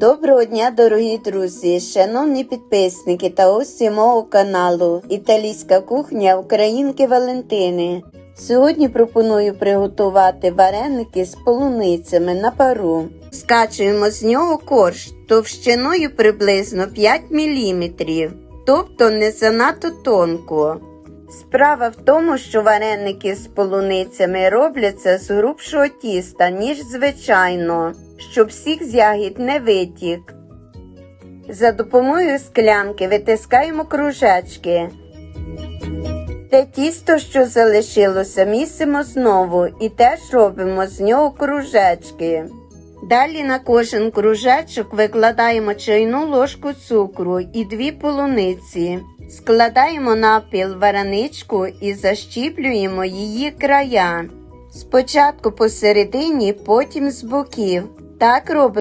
Доброго дня, дорогі друзі, шановні підписники та гості мого каналу Італійська кухня Українки Валентини. Сьогодні пропоную приготувати вареники з полуницями на пару. Скачуємо з нього корж товщиною приблизно 5 мм, тобто не занадто тонко. Справа в тому, що вареники з полуницями робляться з грубшого тіста, ніж звичайно, щоб сік з ягід не витік. За допомогою склянки витискаємо кружечки. Те тісто, що залишилося, місимо знову і теж робимо з нього кружечки. Далі на кожен кружечок викладаємо чайну ложку цукру і дві полуниці. Складаємо напіл вареничку і защіплюємо її края. Спочатку посередині, потім з боків. Так робимо.